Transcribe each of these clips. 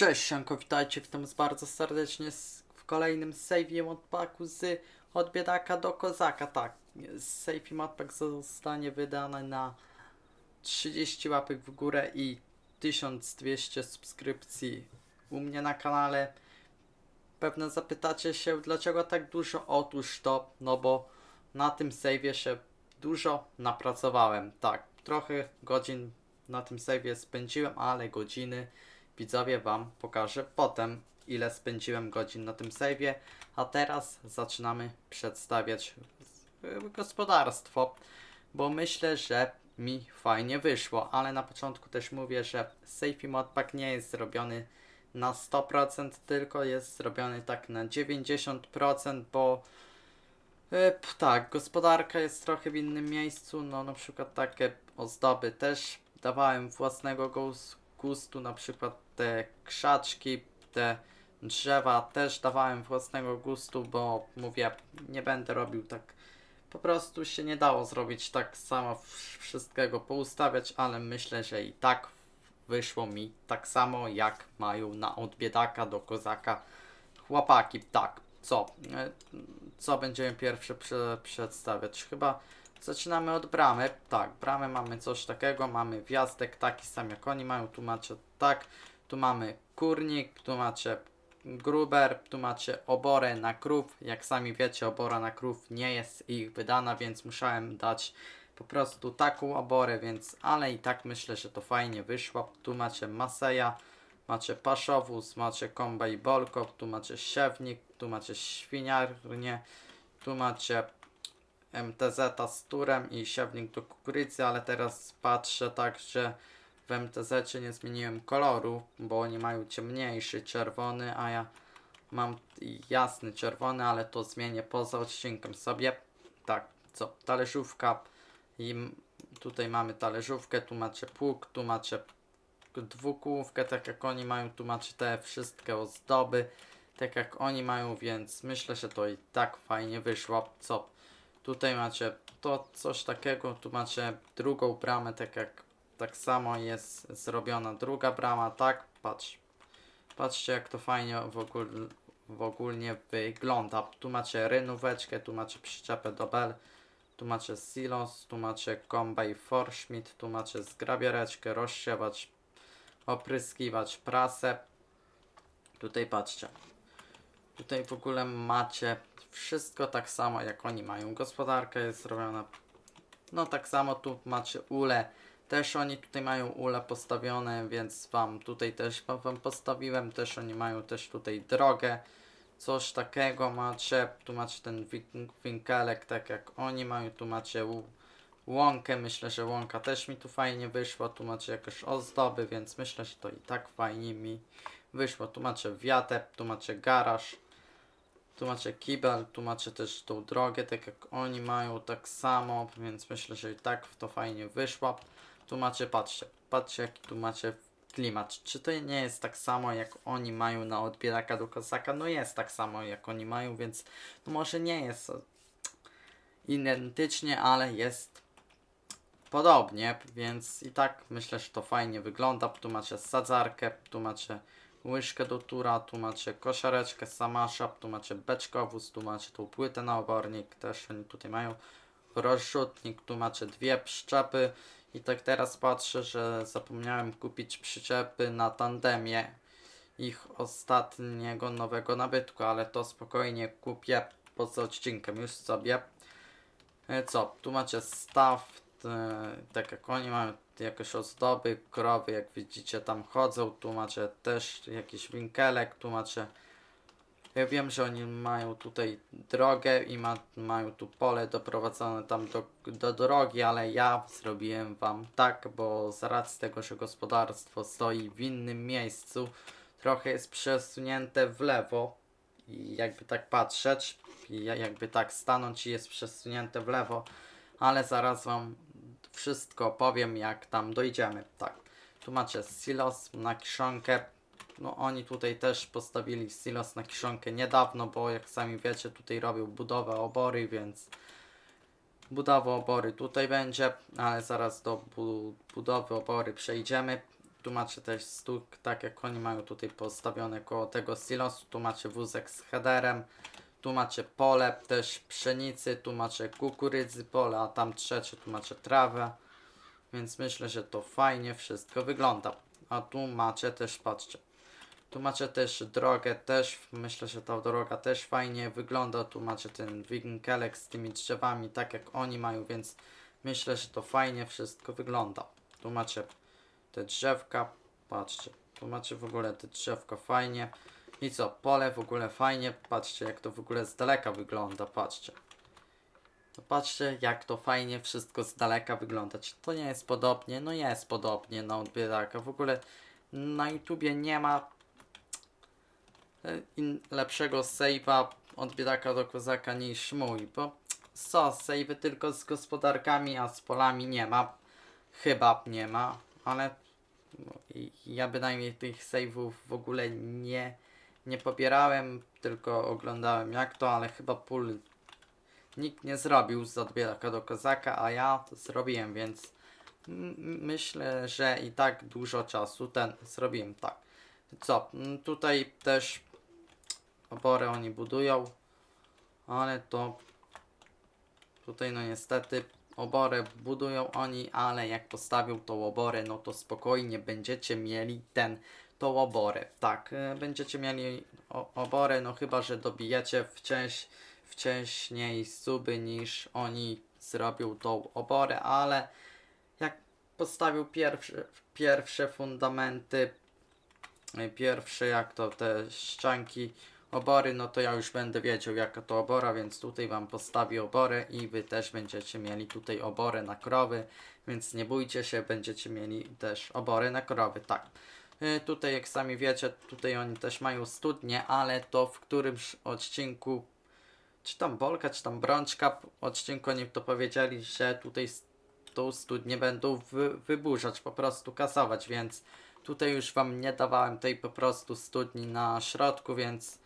Cześć, Sianko, witajcie, witam was bardzo serdecznie w kolejnym save'ie modpacku z od biedaka do kozaka, tak. Save modpack zostanie wydany na 30 łapek w górę i 1200 subskrypcji u mnie na kanale. Pewnie zapytacie się, dlaczego tak dużo? Otóż to, no bo na tym save'ie się dużo napracowałem, tak. Trochę godzin na tym save'ie spędziłem, ale godziny widzowie wam pokażę potem ile spędziłem godzin na tym save'ie, a teraz zaczynamy przedstawiać gospodarstwo, bo myślę, że mi fajnie wyszło, ale na początku też mówię, że save i modpack nie jest zrobiony na 100%, tylko jest zrobiony tak na 90%, bo E, tak, gospodarka jest trochę w innym miejscu, no na przykład takie ozdoby też dawałem własnego gustu, na przykład te krzaczki, te drzewa też dawałem własnego gustu, bo mówię, nie będę robił tak, po prostu się nie dało zrobić tak samo wsz- wszystkiego poustawiać, ale myślę, że i tak wyszło mi tak samo jak mają na od biedaka do kozaka chłopaki, tak, co? E, co będziemy pierwsze prze, przedstawiać? Chyba zaczynamy od bramy. Tak, bramę mamy coś takiego, mamy wjazdek taki sam jak oni mają, tu macie tak, tu mamy kurnik, tu macie gruber, tu macie oborę na krów. Jak sami wiecie, obora na krów nie jest ich wydana, więc musiałem dać po prostu taką oborę, więc ale i tak myślę, że to fajnie wyszło. Tu macie maseja, macie paszowóz, macie komba i bolko, tu macie siewnik, tu macie świniarnię, tu macie MTZ z turem i siewnik do kukurydzy, ale teraz patrzę tak, że w MTZ nie zmieniłem koloru, bo oni mają ciemniejszy czerwony, a ja mam jasny czerwony, ale to zmienię poza odcinkiem sobie. Tak, co? Talerzówka i tutaj mamy talerzówkę, tu macie pług, tu macie dwukółówkę, tak jak oni mają, tu macie te wszystkie ozdoby, tak jak oni mają, więc myślę, że to i tak fajnie wyszło. Co? Tutaj macie to coś takiego, tu macie drugą bramę, tak jak tak samo jest zrobiona druga brama, tak? Patrz. Patrzcie jak to fajnie w, ogóle, w ogólnie wygląda. Tu macie rynóweczkę, tu macie przyczepę do bel, tu macie silos, tu macie komba i forschmidt, tu macie zgrabiereczkę, rozsiewacz, opryskiwać prasę. Tutaj patrzcie. Tutaj w ogóle macie wszystko tak samo jak oni mają. Gospodarka jest zrobiona. No tak samo tu macie ule. Też oni tutaj mają ule postawione, więc wam tutaj też wam postawiłem. Też oni mają też tutaj drogę. Coś takiego macie. Tu macie ten win- winkelek, tak jak oni mają. Tu macie łąkę. Myślę, że łąka też mi tu fajnie wyszła. Tu macie jakieś ozdoby, więc myślę, że to i tak fajnie mi wyszło. Tu macie wiatę, tu macie garaż. Tu macie kibel, tu macie też tą drogę, tak jak oni mają, tak samo, więc myślę, że i tak to fajnie wyszło. Tu macie, patrzcie, patrzcie jaki tu macie klimat. Czy to nie jest tak samo jak oni mają na odbieraka do kozaka? No jest tak samo jak oni mają, więc no może nie jest identycznie, ale jest podobnie, więc i tak myślę, że to fajnie wygląda. Tu macie sadzarkę, tu macie łyżkę do tura, tu macie koszareczkę, samasza, tu macie beczkowóz, tu macie tą płytę na obornik, też oni tutaj mają rozrzutnik, tu macie dwie przyczepy i tak teraz patrzę, że zapomniałem kupić przyczepy na tandemie ich ostatniego nowego nabytku, ale to spokojnie kupię poza odcinkiem już sobie. E, Co, tu macie staw, tak jak oni mają jakieś ozdoby, krowy, jak widzicie tam chodzą, tu macie też jakiś winkelek, tu macie. Ja wiem, że oni mają tutaj drogę i ma, mają tu pole doprowadzone tam do, do drogi, ale ja zrobiłem wam tak, bo z racji tego, że gospodarstwo stoi w innym miejscu, trochę jest przesunięte w lewo i jakby tak patrzeć, jakby tak stanąć i jest przesunięte w lewo, ale zaraz wam wszystko opowiem jak tam dojdziemy. Tak, tu macie silos na kiszonkę. No oni tutaj też postawili silos na kiszonkę niedawno, bo jak sami wiecie tutaj robią budowę obory, więc budowa obory tutaj będzie, ale zaraz do bu budowy obory przejdziemy. tu macie też stóg, tak jak oni mają tutaj postawione koło tego silosu, tu macie wózek z headerem, tu macie pole też pszenicy, tu macie kukurydzy pole, a tam trzecie tu macie trawę, więc myślę, że to fajnie wszystko wygląda. A tu macie też, patrzcie, tu macie też drogę, też myślę, że ta droga też fajnie wygląda. Tu macie ten winkelek z tymi drzewami, tak jak oni mają, więc myślę, że to fajnie wszystko wygląda. Tu macie te drzewka, patrzcie, tu macie w ogóle te drzewka fajnie. I co, pole w ogóle fajnie, patrzcie jak to w ogóle z daleka wygląda, patrzcie. To patrzcie jak to fajnie wszystko z daleka wygląda. Czy to nie jest podobnie? No jest podobnie na odbieraka. W ogóle na YouTubie nie ma e, lepszego save'a od biedaka do kozaka niż mój, bo są save'y tylko z gospodarkami, a z polami nie ma. Chyba nie ma, ale no, ja bynajmniej tych save'ów w ogóle nie, nie pobierałem, tylko oglądałem jak to, ale chyba pól nikt nie zrobił z do kozaka, a ja to zrobiłem, więc myślę, że i tak dużo czasu ten zrobiłem tak. Co, tutaj też oborę oni budują, ale to tutaj no niestety oborę budują oni, ale jak postawią tą oborę, no to spokojnie będziecie mieli ten tą oborę. Tak, e, będziecie mieli o, oborę, no chyba, że dobijecie wcięś, wcześniej suby niż oni zrobią tą oborę, ale jak postawił pierwsze, pierwsze fundamenty, e, pierwsze jak to te ścianki obory, no to ja już będę wiedział jaka to obora, więc tutaj wam postawię oborę i wy też będziecie mieli tutaj oborę na krowy, więc nie bójcie się, będziecie mieli też obory na krowy, tak. Y, Tutaj jak sami wiecie, tutaj oni też mają studnie, ale to w którymś odcinku, czy tam Bolka, czy tam Brączka, odcinku oni to powiedzieli, że tutaj tą studnię będą wy, wyburzać, po prostu kasować, więc tutaj już wam nie dawałem tej po prostu studni na środku, więc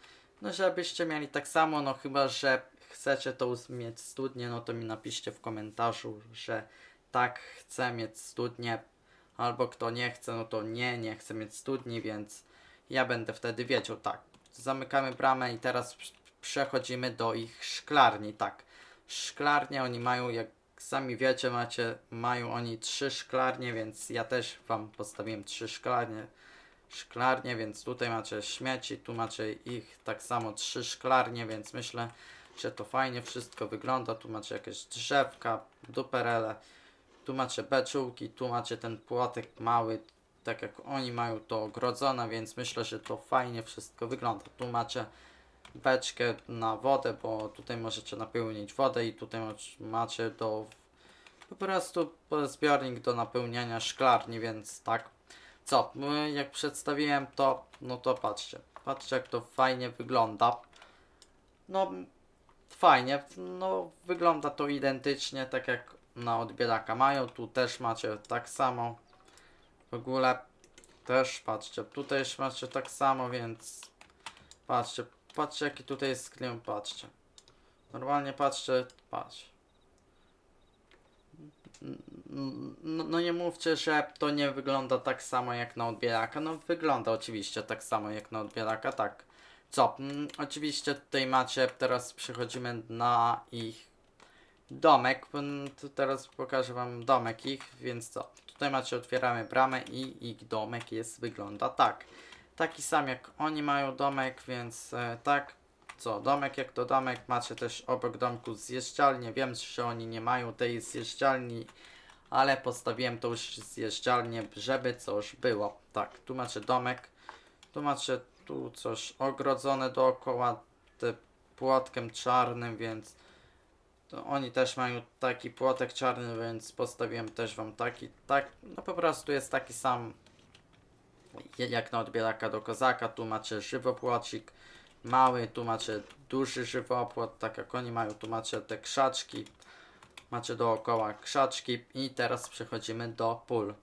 no żebyście mieli tak samo, no chyba, że chcecie tą mieć studnię, no to mi napiszcie w komentarzu, że tak chcę mieć studnię, albo kto nie chce, no to nie, nie chcę mieć studni, więc ja będę wtedy wiedział, tak. Zamykamy bramę i teraz prz- przechodzimy do ich szklarni, tak. Szklarnie oni mają, jak sami wiecie, macie, mają oni trzy szklarnie, więc ja też wam postawiłem trzy szklarnie, szklarnie, więc tutaj macie śmieci, tu macie ich tak samo trzy szklarnie, więc myślę, że to fajnie wszystko wygląda. Tu macie jakieś drzewka, duperele, tu macie beczułki, tu macie ten płotek mały, tak jak oni mają to ogrodzone, więc myślę, że to fajnie wszystko wygląda. Tu macie beczkę na wodę, bo tutaj możecie napełnić wodę i tutaj mac- macie do po prostu zbiornik do napełniania szklarni, więc tak. Co, y, jak przedstawiłem to, no to patrzcie, patrzcie jak to fajnie wygląda. No, fajnie, no wygląda to identycznie, tak jak na odbieraka mają, tu też macie tak samo. W ogóle też patrzcie, tutaj też macie tak samo, więc patrzcie, patrzcie jaki tutaj jest klimat, patrzcie. Normalnie patrzcie, patrz. No, no nie mówcie, że to nie wygląda tak samo jak na odbieraka. No wygląda oczywiście tak samo jak na odbieraka, tak. Co? Mm, oczywiście tutaj macie, teraz przechodzimy na ich domek. Tu teraz pokażę wam domek ich, więc co? Tutaj macie, otwieramy bramę i ich domek jest, wygląda tak. Taki sam jak oni mają domek, więc e, tak. Co, domek jak to domek, macie też obok domku zjeżdżalnię. Wiem, że oni nie mają tej zjeżdżalni, ale postawiłem tą już zjeżdżalnię, żeby coś było. Tak, tu macie domek, tu macie tu coś ogrodzone dookoła płotkiem czarnym, więc to oni też mają taki płotek czarny, więc postawiłem też wam taki, tak, no po prostu jest taki sam jak na odbieraka do kozaka, tu macie żywopłocik mały, tu macie duży żywopłot, tak jak oni mają, tu macie te krzaczki, macie dookoła krzaczki i teraz przechodzimy do pól.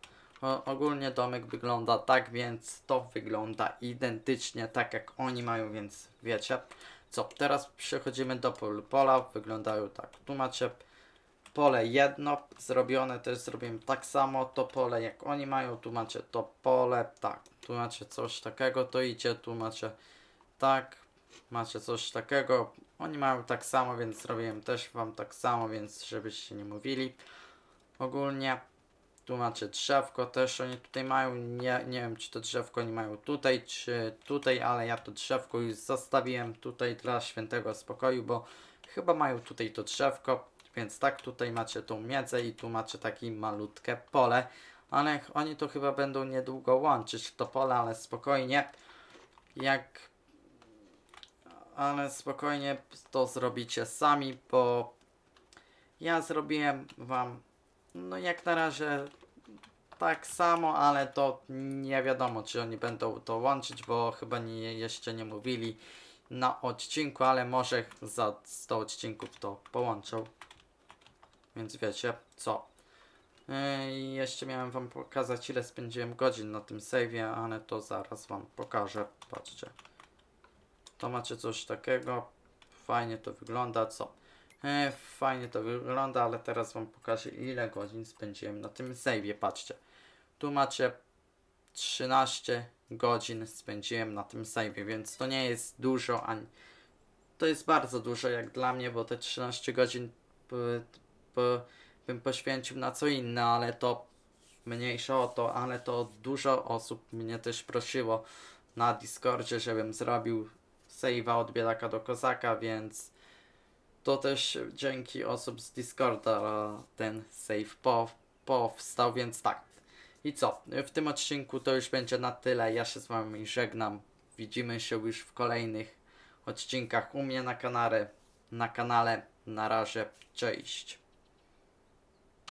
O, ogólnie domek wygląda tak, więc to wygląda identycznie tak jak oni mają, więc wiecie. Co, teraz przechodzimy do. Pola wyglądają tak. Tu macie pole jedno zrobione, też zrobiłem tak samo to pole jak oni mają, tu macie to pole, tak, tu macie coś takiego, to idzie, tu macie tak, macie coś takiego, oni mają tak samo, więc zrobiłem też wam tak samo, więc żebyście nie mówili. Ogólnie tu macie drzewko, też oni tutaj mają, nie, nie wiem czy to drzewko oni mają tutaj, czy tutaj, ale ja to drzewko już zostawiłem tutaj dla świętego spokoju, bo chyba mają tutaj to drzewko, więc tak, tutaj macie tą miedzę i tu macie takie malutkie pole, ale oni to chyba będą niedługo łączyć to pole, ale spokojnie, jak ale spokojnie to zrobicie sami, bo ja zrobiłem wam no jak na razie tak samo, ale to nie wiadomo czy oni będą to łączyć, bo chyba nie, jeszcze nie mówili na odcinku, ale może za 100 odcinków to połączą. Więc wiecie co. Yy, jeszcze miałem wam pokazać ile spędziłem godzin na tym save'ie, ale to zaraz wam pokażę. Patrzcie. To macie coś takiego. Fajnie to wygląda, co? E, fajnie to wygląda, ale teraz wam pokażę ile godzin spędziłem na tym save'ie. Patrzcie. Tu macie 13 godzin spędziłem na tym save'ie, więc to nie jest dużo, ani to jest bardzo dużo jak dla mnie, bo te 13 godzin bym poświęcił na co inne, ale to mniejsza o to, ale to dużo osób mnie też prosiło na Discordzie, żebym zrobił save'a od biedaka do kozaka, więc to też dzięki osób z Discorda ten save po, powstał, więc tak. I co? W tym odcinku to już będzie na tyle. Ja się z wami żegnam. Widzimy się już w kolejnych odcinkach u mnie na kanale. Na kanale. Na razie. Cześć.